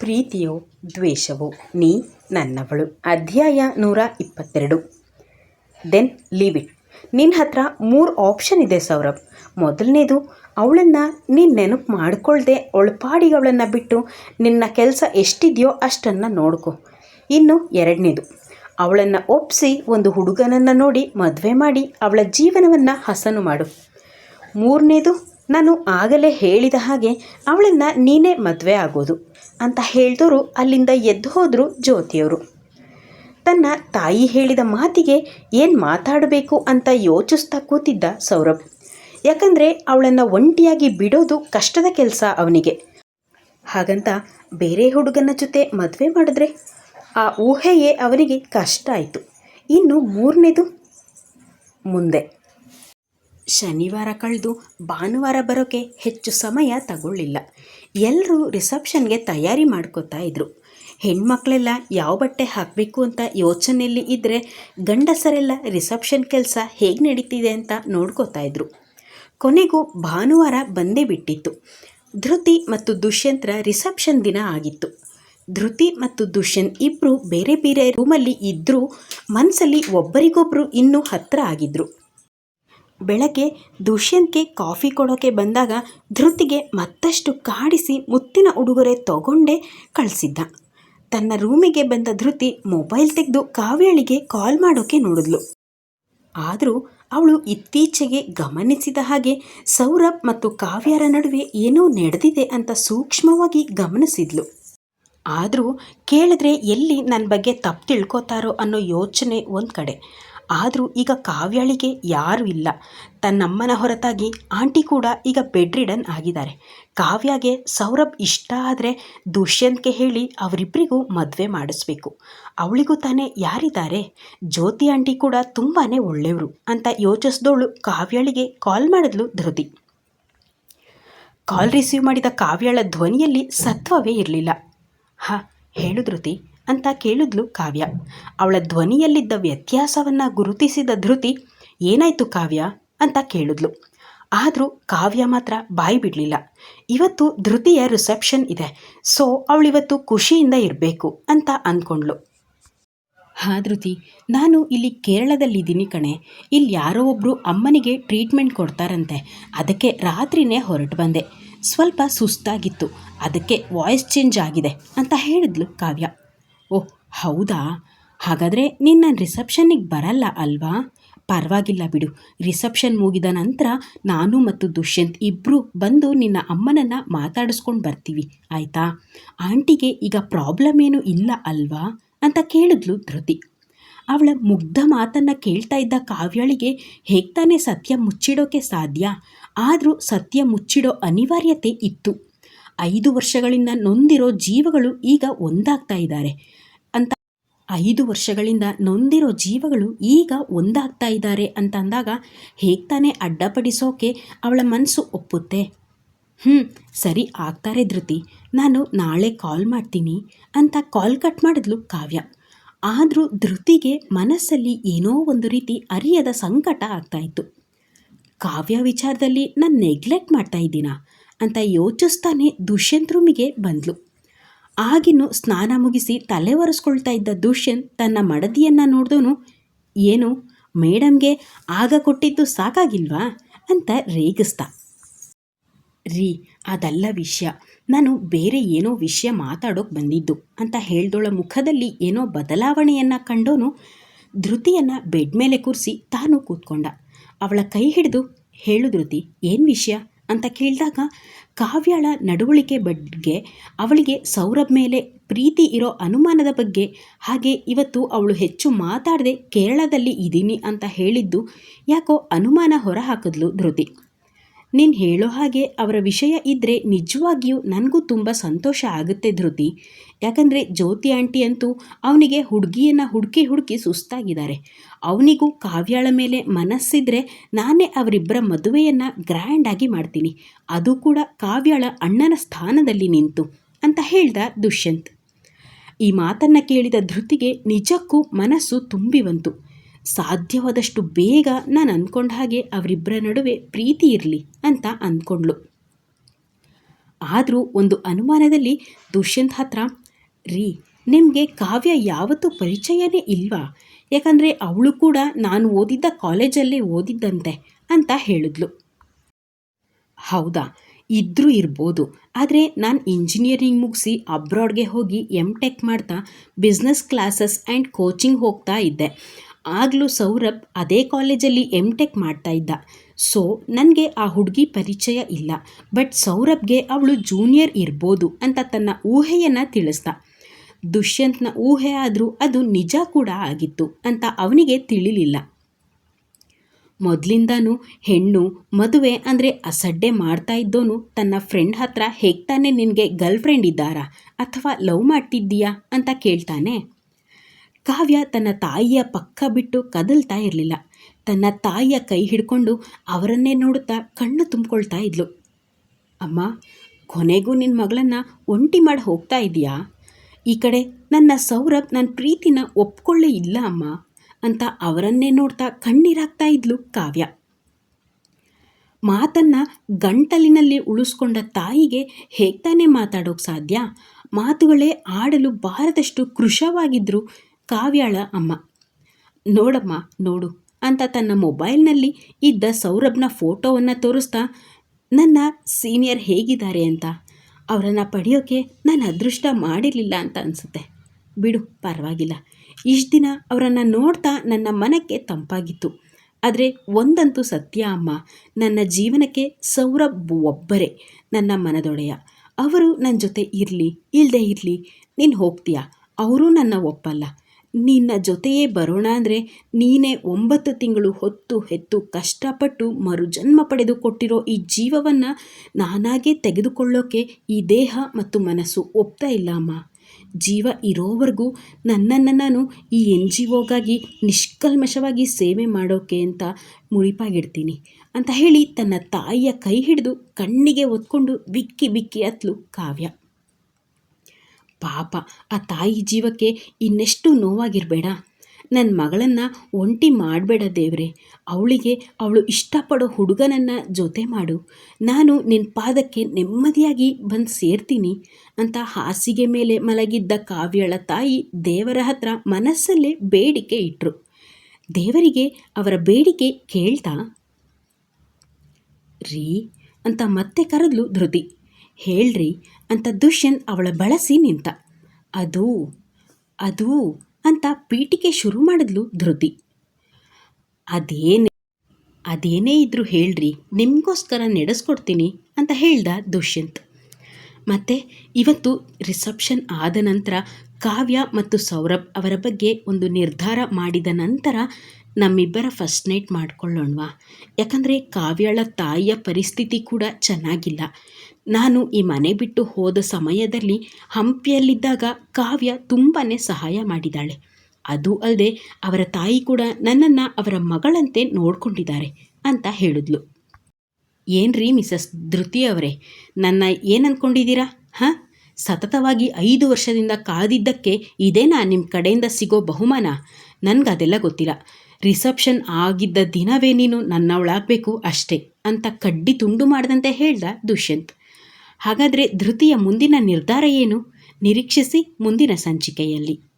ಪ್ರೀತಿಯೋ ದ್ವೇಷವೋ ನೀ ನನ್ನವಳು. ಅಧ್ಯಾಯ ನೂರ ಇಪ್ಪತ್ತೆರಡು. ದೆನ್ ಲೀವ್ ಇಟ್ ನಿನ್ನ ಹತ್ರ ಮೂರು ಆಪ್ಷನ್ ಇದೆ ಸೌರಭ್. ಮೊದಲನೇದು, ಅವಳನ್ನು ನೀನು ನೆನಪು ಮಾಡಿಕೊಳ್ಳದೆ ಒಳಪಾಡಿಗೆ ಅವಳನ್ನು ಬಿಟ್ಟು ನಿನ್ನ ಕೆಲಸ ಎಷ್ಟಿದೆಯೋ ಅಷ್ಟನ್ನು ನೋಡ್ಕೊ. ಇನ್ನು ಎರಡನೇದು, ಅವಳನ್ನು ಒಪ್ಪಿಸಿ ಒಂದು ಹುಡುಗನನ್ನು ನೋಡಿ ಮದುವೆ ಮಾಡಿ ಅವಳ ಜೀವನವನ್ನು ಹಸನು ಮಾಡು. ಮೂರನೇದು ನಾನು ಆಗಲೇ ಹೇಳಿದ ಹಾಗೆ ಅವಳನ್ನು ನೀನೇ ಮದುವೆ ಆಗೋದು ಅಂತ ಹೇಳಿದವರು ಅಲ್ಲಿಂದ ಎದ್ದು ಹೋದರು ಜ್ಯೋತಿಯವರು. ತನ್ನ ತಾಯಿ ಹೇಳಿದ ಮಾತಿಗೆ ಏನು ಮಾತಾಡಬೇಕು ಅಂತ ಯೋಚಿಸ್ತಾ ಕೂತಿದ್ದ ಸೌರಭ್. ಯಾಕಂದರೆ ಅವಳನ್ನು ಒಂಟಿಯಾಗಿ ಬಿಡೋದು ಕಷ್ಟದ ಕೆಲಸ ಅವನಿಗೆ. ಹಾಗಂತ ಬೇರೆ ಹುಡುಗನ ಜೊತೆ ಮದುವೆ ಮಾಡಿದ್ರೆ ಆ ಊಹೆಯೇ ಅವನಿಗೆ ಕಷ್ಟ ಆಯಿತು. ಇನ್ನು ಮೂರನೇದು? ಮುಂದೆ. ಶನಿವಾರ ಕಳೆದು ಭಾನುವಾರ ಬರೋಕ್ಕೆ ಹೆಚ್ಚು ಸಮಯ ತಗೊಳ್ಳಿಲ್ಲ. ಎಲ್ಲರೂ ರಿಸೆಪ್ಷನ್ಗೆ ತಯಾರಿ ಮಾಡ್ಕೋತಾ ಇದ್ರು. ಹೆಣ್ಮಕ್ಳೆಲ್ಲ ಯಾವ ಬಟ್ಟೆ ಹಾಕಬೇಕು ಅಂತ ಯೋಚನೆಯಲ್ಲಿ ಇದ್ದರೆ ಗಂಡಸರೆಲ್ಲ ರಿಸೆಪ್ಷನ್ ಕೆಲಸ ಹೇಗೆ ನಡೀತಿದೆ ಅಂತ ನೋಡ್ಕೋತಾ ಇದ್ರು. ಕೊನೆಗೂ ಭಾನುವಾರ ಬಂದೇ ಬಿಟ್ಟಿತ್ತು. ಧೃತಿ ಮತ್ತು ದುಷ್ಯಂತ್ರ ರಿಸೆಪ್ಷನ್ ದಿನ ಆಗಿತ್ತು. ಧೃತಿ ಮತ್ತು ದುಷ್ಯಂತ್ ಇಬ್ಬರು ಬೇರೆ ಬೇರೆ ರೂಮಲ್ಲಿ ಇದ್ದರೂ ಮನಸ್ಸಲ್ಲಿ ಒಬ್ಬರಿಗೊಬ್ಬರು ಇನ್ನೂ ಹತ್ತಿರ ಆಗಿದ್ರು. ಬೆಳಗ್ಗೆ ದುಷ್ಯಂತ್ಗೆ ಕಾಫಿ ಕೊಡೋಕೆ ಬಂದಾಗ ಧೃತಿಗೆ ಮತ್ತಷ್ಟು ಕಾಡಿಸಿ ಮುತ್ತಿನ ಉಡುಗೊರೆ ತಗೊಂಡೇ ಕಳಿಸಿದ್ದ. ತನ್ನ ರೂಮಿಗೆ ಬಂದ ಧೃತಿ ಮೊಬೈಲ್ ತೆಗೆದು ಕಾವ್ಯಾಳಿಗೆ ಕಾಲ್ ಮಾಡೋಕೆ ನೋಡಿದ್ಲು. ಆದರೂ ಅವಳು ಇತ್ತೀಚೆಗೆ ಗಮನಿಸಿದ ಹಾಗೆ ಸೌರಭ್ ಮತ್ತು ಕಾವ್ಯರ ನಡುವೆ ಏನೋ ನಡೆದಿದೆ ಅಂತ ಸೂಕ್ಷ್ಮವಾಗಿ ಗಮನಿಸಿದ್ಲು. ಆದರೂ ಕೇಳಿದ್ರೆ ಎಲ್ಲಿ ನನ್ನ ಬಗ್ಗೆ ತಪ್ಪು ತಿಳ್ಕೊತಾರೋ ಅನ್ನೋ ಯೋಚನೆ ಒಂದು ಕಡೆ. ಆದರೂ ಈಗ ಕಾವ್ಯಾಳಿಗೆ ಯಾರೂ ಇಲ್ಲ. ತನ್ನಮ್ಮನ ಹೊರತಾಗಿ ಆಂಟಿ ಕೂಡ ಈಗ ಬೆಡ್ರಿಡನ್ ಆಗಿದ್ದಾರೆ. ಕಾವ್ಯಾಗೆ ಸೌರಭ್ ಇಷ್ಟ ಆದರೆ ದುಷ್ಯಂತ್ಗೆ ಹೇಳಿ ಅವರಿಬ್ಬರಿಗೂ ಮದುವೆ ಮಾಡಿಸ್ಬೇಕು. ಅವಳಿಗೂ ತಾನೇ ಯಾರಿದ್ದಾರೆ? ಜ್ಯೋತಿ ಆಂಟಿ ಕೂಡ ತುಂಬಾ ಒಳ್ಳೆಯವರು ಅಂತ ಯೋಚಿಸಿದವಳು ಕಾವ್ಯಾಳಿಗೆ ಕಾಲ್ ಮಾಡಿದ್ಲು ಧೃತಿ. ಕಾಲ್ ರಿಸೀವ್ ಮಾಡಿದ ಕಾವ್ಯಾಳ ಧ್ವನಿಯಲ್ಲಿ ಸತ್ವವೇ ಇರಲಿಲ್ಲ. ಹಾ, ಹೇಳು ಧೃತಿ. ಅಂತ ಕೇಳಿದ್ಲು ಕಾವ್ಯ. ಅವಳ ಧ್ವನಿಯಲ್ಲಿದ್ದ ವ್ಯತ್ಯಾಸವನ್ನು ಗುರುತಿಸಿದ ಧೃತಿ, ಏನಾಯ್ತು ಕಾವ್ಯ? ಅಂತ ಕೇಳಿದ್ಲು. ಆದರೂ ಕಾವ್ಯ ಮಾತ್ರ ಬಾಯಿ ಬಿಡಲಿಲ್ಲ. ಇವತ್ತು ಧೃತಿಯ ರಿಸೆಪ್ಷನ್ ಇದೆ, ಸೊ ಅವಳಿವತ್ತು ಖುಷಿಯಿಂದ ಇರಬೇಕು ಅಂತ ಅಂದ್ಕೊಂಡ್ಳು. ಹಾ ಧೃತಿ, ನಾನು ಇಲ್ಲಿ ಕೇರಳದಲ್ಲಿದ್ದೀನಿ ಕಣೆ. ಇಲ್ಲಿ ಯಾರೋ ಒಬ್ಬರು ಅಮ್ಮನಿಗೆ ಟ್ರೀಟ್ಮೆಂಟ್ ಕೊಡ್ತಾರಂತೆ. ಅದಕ್ಕೆ ರಾತ್ರಿನೇ ಹೊರಟು ಬಂದೆ. ಸ್ವಲ್ಪ ಸುಸ್ತಾಗಿತ್ತು. ಅದಕ್ಕೆ ವಾಯ್ಸ್ ಚೇಂಜ್ ಆಗಿದೆ ಅಂತ ಹೇಳಿದ್ಲು ಕಾವ್ಯ. ಓಹ್, ಹೌದಾ? ಹಾಗಾದರೆ ನಿನ್ನ ರಿಸೆಪ್ಷನ್ನಿಗೆ ಬರಲ್ಲ ಅಲ್ವಾ? ಪರವಾಗಿಲ್ಲ ಬಿಡು. ರಿಸೆಪ್ಷನ್ ಮುಗಿದ ನಂತರ ನಾನು ಮತ್ತು ದುಷ್ಯಂತ್ ಇಬ್ಬರು ಬಂದು ನಿನ್ನ ಅಮ್ಮನನ್ನು ಮಾತಾಡಿಸ್ಕೊಂಡು ಬರ್ತೀವಿ, ಆಯಿತಾ? ಆಂಟಿಗೆ ಈಗ ಪ್ರಾಬ್ಲಮ್ ಏನೂ ಇಲ್ಲ ಅಲ್ವಾ? ಅಂತ ಕೇಳಿದ್ಲು ಧೃತಿ. ಅವಳ ಮುಗ್ಧ ಮಾತನ್ನು ಕೇಳ್ತಾ ಇದ್ದ ಕಾವ್ಯಾಳಿಗೆ ಹೇಗ್ತಾನೆ ತಾನೇ ಸತ್ಯ ಮುಚ್ಚಿಡೋಕೆ ಸಾಧ್ಯ? ಆದರೂ ಸತ್ಯ ಮುಚ್ಚಿಡೋ ಅನಿವಾರ್ಯತೆ ಇತ್ತು. ಐದು ವರ್ಷಗಳಿಂದ ನೊಂದಿರೋ ಜೀವಗಳು ಈಗ ಒಂದಾಗ್ತಾ ಇದ್ದಾರೆ ಐದು ವರ್ಷಗಳಿಂದ ನೊಂದಿರೋ ಜೀವಗಳು ಈಗ ಒಂದಾಗ್ತಾ ಇದ್ದಾರೆ ಅಂತ ಅಂದಾಗ ಹೇಗೆ ತಾನೇ ಅಡ್ಡಪಡಿಸೋಕೆ ಅವಳ ಮನಸ್ಸು ಒಪ್ಪುತ್ತೆ? ಹ್ಞೂ ಸರಿ ಆಗ್ತಾರೆ ಧೃತಿ. ನಾನು ನಾಳೆ ಕಾಲ್ ಮಾಡ್ತೀನಿ ಅಂತ ಕಾಲ್ ಕಟ್ ಮಾಡಿದ್ಲು ಕಾವ್ಯ. ಆದರೂ ಧೃತಿಗೆ ಮನಸ್ಸಲ್ಲಿ ಏನೋ ಒಂದು ರೀತಿ ಅರಿಯದ ಸಂಕಟ ಆಗ್ತಾಯಿತ್ತು ಕಾವ್ಯ ವಿಚಾರದಲ್ಲಿ ನಾನು ನೆಗ್ಲೆಕ್ಟ್ ಮಾಡ್ತಾ ಇದ್ದೀನಾ ಅಂತ ಯೋಚಿಸ್ತಾನೆ ದುಷ್ಯಂತ್ ರೂಮಿಗೆ ಬಂದ್ಲು. ಆಗಿನ್ನು ಸ್ನಾನ ಮುಗಿಸಿ ತಲೆ ಒರೆಸ್ಕೊಳ್ತಾ ಇದ್ದ ದುಷ್ಯಂತ್ ತನ್ನ ಮಡದಿಯನ್ನು ನೋಡಿದವನು ಏನು, ಮೇಡಮ್ಗೆ ಆಗ ಕೊಟ್ಟಿದ್ದು ಸಾಕಾಗಿಲ್ವಾ? ಅಂತ ರೇಗಿಸ್ತ ರೀ, ಅದಲ್ಲ ವಿಷಯ. ನಾನು ಬೇರೆ ಏನೋ ವಿಷಯ ಮಾತಾಡೋಕೆ ಬಂದಿದ್ದು ಅಂತ ಹೇಳ್ದೋಳ ಮುಖದಲ್ಲಿ ಏನೋ ಬದಲಾವಣೆಯನ್ನು ಕಂಡೋನು ಧೃತಿಯನ್ನು ಬೆಡ್ ಮೇಲೆ ಕೂರಿಸಿ ತಾನು ಕೂತ್ಕೊಂಡ. ಅವಳ ಕೈ ಹಿಡಿದು, ಹೇಳು ಧೃತಿ, ಏನು ವಿಷಯ? ಅಂತ ಕೇಳಿದಾಗ ಕಾವ್ಯಾಳ ನಡವಳಿಕೆ ಬಗ್ಗೆ ಅವಳಿಗೆ ಸೌರಭ್ ಮೇಲೆ ಪ್ರೀತಿ ಇರೋ ಅನುಮಾನದ ಬಗ್ಗೆ, ಹಾಗೆ ಇವತ್ತು ಅವಳು ಹೆಚ್ಚು ಮಾತಾಡದೆ ಕೇರಳದಲ್ಲಿ ಇದ್ದೀನಿ ಅಂತ ಹೇಳಿದ್ದು ಯಾಕೋ ಅನುಮಾನ ಹೊರಹಾಕಿದ್ಲು ಧೃತಿ. ನೀನು ಹೇಳೋ ಹಾಗೆ ಅವರ ವಿಷಯ ಇದ್ದರೆ ನಿಜವಾಗಿಯೂ ನನಗೂ ತುಂಬ ಸಂತೋಷ ಆಗುತ್ತೆ ಧೃತಿ. ಯಾಕಂದರೆ ಜ್ಯೋತಿ ಆಂಟಿ ಅಂತೂ ಅವನಿಗೆ ಹುಡುಗಿಯನ್ನು ಹುಡುಕಿ ಹುಡುಕಿ ಸುಸ್ತಾಗಿದ್ದಾರೆ. ಅವನಿಗೂ ಕಾವ್ಯಾಳ ಮೇಲೆ ಮನಸ್ಸಿದ್ರೆ ನಾನೇ ಅವರಿಬ್ಬರ ಮದುವೆಯನ್ನು ಗ್ರ್ಯಾಂಡಾಗಿ ಮಾಡ್ತೀನಿ. ಅದು ಕೂಡ ಕಾವ್ಯಾಳ ಅಣ್ಣನ ಸ್ಥಾನದಲ್ಲಿ ನಿಂತು ಅಂತ ಹೇಳ್ದ ದುಷ್ಯಂತ್. ಈ ಮಾತನ್ನು ಕೇಳಿದ ಧೃತಿಗೆ ನಿಜಕ್ಕೂ ಮನಸ್ಸು ತುಂಬಿ ಬಂತು. ಸಾಧ್ಯವಾದಷ್ಟು ಬೇಗ ನಾನು ಅಂದ್ಕೊಂಡ ಹಾಗೆ ಅವರಿಬ್ಬರ ನಡುವೆ ಪ್ರೀತಿ ಇರಲಿ ಅಂತ ಅಂದ್ಕೊಂಡ್ಳು ಆದರೂ ಒಂದು ಅನುಮಾನದಲ್ಲಿ ದುಷ್ಯಂತ್ ಹತ್ರ, ರೀ, ನಿಮಗೆ ಕಾವ್ಯ ಯಾವತ್ತೂ ಪರಿಚಯನೇ ಇಲ್ವಾ? ಯಾಕಂದರೆ ಅವಳು ಕೂಡ ನಾನು ಓದಿದ್ದ ಕಾಲೇಜಲ್ಲೇ ಓದಿದ್ದಂತೆ ಅಂತ ಹೇಳಿದ್ಲು. ಹೌದಾ ಇದ್ದರೂ ಇರ್ಬೋದು. ಆದರೆ ನಾನು ಇಂಜಿನಿಯರಿಂಗ್ ಮುಗಿಸಿ ಅಬ್ರಾಡ್ಗೆ ಹೋಗಿ ಎಂ ಟೆಕ್ ಮಾಡ್ತಾ ಬಿಸ್ನೆಸ್ ಕ್ಲಾಸಸ್ ಆ್ಯಂಡ್ ಕೋಚಿಂಗ್ ಹೋಗ್ತಾ ಇದ್ದೆ. ಆಗಲೂ ಸೌರಭ್ ಅದೇ ಕಾಲೇಜಲ್ಲಿ ಎಂ ಟೆಕ್ ಮಾಡ್ತಾ ಇದ್ದ. ಸೊ ನನಗೆ ಆ ಹುಡುಗಿ ಪರಿಚಯ ಇಲ್ಲ. ಬಟ್ ಸೌರಭ್ಗೆ ಅವಳು ಜೂನಿಯರ್ ಇರ್ಬೋದು ಅಂತ ತನ್ನ ಊಹೆಯನ್ನು ತಿಳಿಸ್ದ. ದುಷ್ಯಂತ್ನ ಊಹೆ ಆದರೂ ಅದು ನಿಜ ಕೂಡ ಆಗಿತ್ತು ಅಂತ ಅವನಿಗೆ ತಿಳಿಲಿಲ್ಲ. ಮೊದಲಿಂದನೂ ಹೆಣ್ಣು ಮದುವೆ ಅಂದರೆ ಅಸಡ್ಡೆ ಮಾಡ್ತಾ ಇದ್ದೋನು ತನ್ನ ಫ್ರೆಂಡ್ ಹತ್ರ ಹೇಗೆ ನಿನಗೆ ಗರ್ಲ್ ಫ್ರೆಂಡ್ ಇದ್ದಾರಾ ಅಥವಾ ಲವ್ ಮಾಡ್ತಿದ್ದೀಯಾ ಅಂತ ಕೇಳ್ತಾನೆ. ಕಾವ್ಯ ತನ್ನ ತಾಯಿಯ ಪಕ್ಕ ಬಿಟ್ಟು ಕದಲ್ತಾ ಇರಲಿಲ್ಲ. ತನ್ನ ತಾಯಿಯ ಕೈ ಹಿಡ್ಕೊಂಡು ಅವರನ್ನೇ ನೋಡುತ್ತಾ ಕಣ್ಣು ತುಂಬಿಕೊಳ್ತಾ ಇದ್ಲು. ಅಮ್ಮ, ಕೊನೆಗೂ ನಿನ್ನ ಮಗಳನ್ನು ಒಂಟಿ ಮಾಡಿ ಹೋಗ್ತಾ ಇದೆಯಾ ಈ ಕಡೆ, ನನ್ನ ಸೌರಭ್ ನನ್ನ ಪ್ರೀತಿನ ಒಪ್ಕೊಳ್ಳೇ ಇಲ್ಲ ಅಮ್ಮ ಅಂತ ಅವರನ್ನೇ ನೋಡ್ತಾ ಕಣ್ಣೀರಾಗ್ತಾ ಇದ್ಲು ಕಾವ್ಯ. ಮಾತನ್ನ ಗಂಟಲಿನಲ್ಲಿ ಉಳಿಸ್ಕೊಂಡ ತಾಯಿಗೆ ಹೇಗ್ತಾನೆ ತಾನೇ ಮಾತಾಡೋಕೆ ಸಾಧ್ಯ? ಮಾತುಗಳೇ ಆಡಲು ಬಾರದಷ್ಟು ಕೃಶವಾಗಿದ್ರು ಕಾವ್ಯಾಳ ಅಮ್ಮ. ನೋಡಮ್ಮ, ನೋಡು ಅಂತ ತನ್ನ ಮೊಬೈಲ್ನಲ್ಲಿ ಇದ್ದ ಸೌರಭ್ನ ಫೋಟೋವನ್ನು ತೋರಿಸ್ತಾ, ನನ್ನ ಸೀನಿಯರ್ ಹೇಗಿದ್ದಾರೆ ಅಂತ ಅವರನ್ನು ಪಡೆಯೋಕ್ಕೆ ನಾನು ಅದೃಷ್ಟ ಮಾಡಿರಲಿಲ್ಲ ಅಂತ ಅನಿಸುತ್ತೆ. ಬಿಡು, ಪರವಾಗಿಲ್ಲ. ಇಷ್ಟು ದಿನ ಅವರನ್ನು ನೋಡ್ತಾ ನನ್ನ ಮನಕ್ಕೆ ತಂಪಾಗಿತ್ತು. ಆದರೆ ಒಂದಂತೂ ಸತ್ಯ ಅಮ್ಮ, ನನ್ನ ಜೀವನಕ್ಕೆ ಸೌರಭ್ ಒಬ್ಬರೇ, ನನ್ನ ಮನದೊಡೆಯ. ಅವರು ನನ್ನ ಜೊತೆ ಇರಲಿ ಇಲ್ಲದೆ ಇರಲಿ, ನೀನು ಹೋಗ್ತೀಯಾ? ಅವರೂ ನನ್ನ ಒಪ್ಪಲ್ಲ. ನಿನ್ನ ಜೊತೆಯೇ ಬರೋಣ ಅಂದರೆ ನೀನೇ ಒಂಬತ್ತು ತಿಂಗಳು ಹೊತ್ತು ಹೆತ್ತು ಕಷ್ಟಪಟ್ಟು ಮರುಜನ್ಮ ಪಡೆದು ಕೊಟ್ಟಿರೋ ಈ ಜೀವವನ್ನು ನಾನಾಗೆ ತೆಗೆದುಕೊಳ್ಳೋಕೆ ಈ ದೇಹ ಮತ್ತು ಮನಸ್ಸು ಒಪ್ತಾ ಇಲ್ಲ, ಅಮ್ಮ. ಜೀವ ಇರೋವರೆಗೂ ನನ್ನನ್ನು ನಾನು ಈ ಎನ್ ಜಿ ಒಗಾಗಿ ನಿಷ್ಕಲ್ಮಶವಾಗಿ ಸೇವೆ ಮಾಡೋಕೆ ಅಂತ ಮುಳಿಪಾಗಿಡ್ತೀನಿ ಅಂತ ಹೇಳಿ ತನ್ನ ತಾಯಿಯ ಕೈ ಹಿಡಿದು ಕಣ್ಣಿಗೆ ಒತ್ಕೊಂಡು ಬಿಕ್ಕಿ ಬಿಕ್ಕಿ ಅತ್ಲು ಕಾವ್ಯ. ಪಾಪ, ಆ ತಾಯಿ ಜೀವಕ್ಕೆ ಇನ್ನೆಷ್ಟು ನೋವಾಗಿರಬೇಡ. ನನ್ನ ಮಗಳನ್ನು ಒಂಟಿ ಮಾಡಬೇಡ ದೇವ್ರೆ. ಅವಳಿಗೆ ಅವಳು ಇಷ್ಟಪಡೋ ಹುಡುಗನನ್ನು ಜೊತೆ ಮಾಡು. ನಾನು ನಿನ್ನ ಪಾದಕ್ಕೆ ನೆಮ್ಮದಿಯಾಗಿ ಬಂದು ಸೇರ್ತೀನಿ ಅಂತ ಹಾಸಿಗೆ ಮೇಲೆ ಮಲಗಿದ್ದ ಕಾವ್ಯಳ ತಾಯಿ ದೇವರ ಹತ್ರ ಮನಸ್ಸಲ್ಲೇ ಬೇಡಿಕೆ ಇಟ್ಟರು ದೇವರಿಗೆ ಅವರ ಬೇಡಿಕೆ ಕೇಳ್ತಾ, ರೀ ಅಂತ ಮತ್ತೆ ಕರೆದ್ಲು ಧೃತಿ. ಹೇಳ್ರಿ ಅಂತ ದುಷ್ಯಂತ್ ಅವಳ ಬಳಸಿ ನಿಂತ. ಅದು ಅದು ಅಂತ ಪೀಟಿಕೆ ಶುರು ಮಾಡಿದ್ಲು ಧೃತಿ. ಅದೇನೇ ಅದೇನೇ ಇದ್ರೂ ಹೇಳ್ರಿ, ನಿಮಗೋಸ್ಕರ ನಡೆಸ್ಕೊಡ್ತೀನಿ ಅಂತ ಹೇಳ್ದ ದುಷ್ಯಂತ್. ಮತ್ತು ಇವತ್ತು ರಿಸೆಪ್ಷನ್ ಆದ ನಂತರ ಕಾವ್ಯ ಮತ್ತು ಸೌರಭ್ ಅವರ ಬಗ್ಗೆ ಒಂದು ನಿರ್ಧಾರ ಮಾಡಿದ ನಂತರ ನಮ್ಮಿಬ್ಬರ ಫಸ್ಟ್ ನೈಟ್ ಮಾಡ್ಕೊಳ್ಳೋಣವಾ? ಯಾಕಂದರೆ ಕಾವ್ಯಳ ತಾಯಿಯ ಪರಿಸ್ಥಿತಿ ಕೂಡ ಚೆನ್ನಾಗಿಲ್ಲ. ನಾನು ಈ ಮನೆ ಬಿಟ್ಟು ಹೋದ ಸಮಯದಲ್ಲಿ ಹಂಪಿಯಲ್ಲಿದ್ದಾಗ ಕಾವ್ಯ ತುಂಬಾ ಸಹಾಯ ಮಾಡಿದ್ದಾಳೆ ಅದು ಅಲ್ಲದೆ ಅವರ ತಾಯಿ ಕೂಡ ನನ್ನನ್ನು ಅವರ ಮಗಳಂತೆ ನೋಡ್ಕೊಂಡಿದ್ದಾರೆ ಅಂತ ಹೇಳಿದ್ಲು. ಏನ್ರಿ ಮಿಸಸ್ ಧೃತಿ ಅವರೇ, ನನ್ನ ಏನು ಹಾಂ? ಸತತವಾಗಿ ಐದು ವರ್ಷದಿಂದ ಕಾದಿದ್ದಕ್ಕೆ ಇದೇನಾ ನಿಮ್ಮ ಕಡೆಯಿಂದ ಸಿಗೋ ಬಹುಮಾನ? ನನಗದೆಲ್ಲ ಗೊತ್ತಿಲ್ಲ. ರಿಸೆಪ್ಷನ್ ಆಗಿದ್ದ ದಿನವೇ ನೀನು ನನ್ನವಳಾಗಬೇಕು ಅಷ್ಟೇ ಅಂತ ಕಡ್ಡಿ ತುಂಡು ಮಾಡಿದಂತೆ ಹೇಳ್ದ ದುಷ್ಯಂತ್. ಹಾಗಾದರೆ ಧೃತಿಯ ಮುಂದಿನ ನಿರ್ಧಾರ ಏನು? ನಿರೀಕ್ಷಿಸಿ ಮುಂದಿನ ಸಂಚಿಕೆಯಲ್ಲಿ.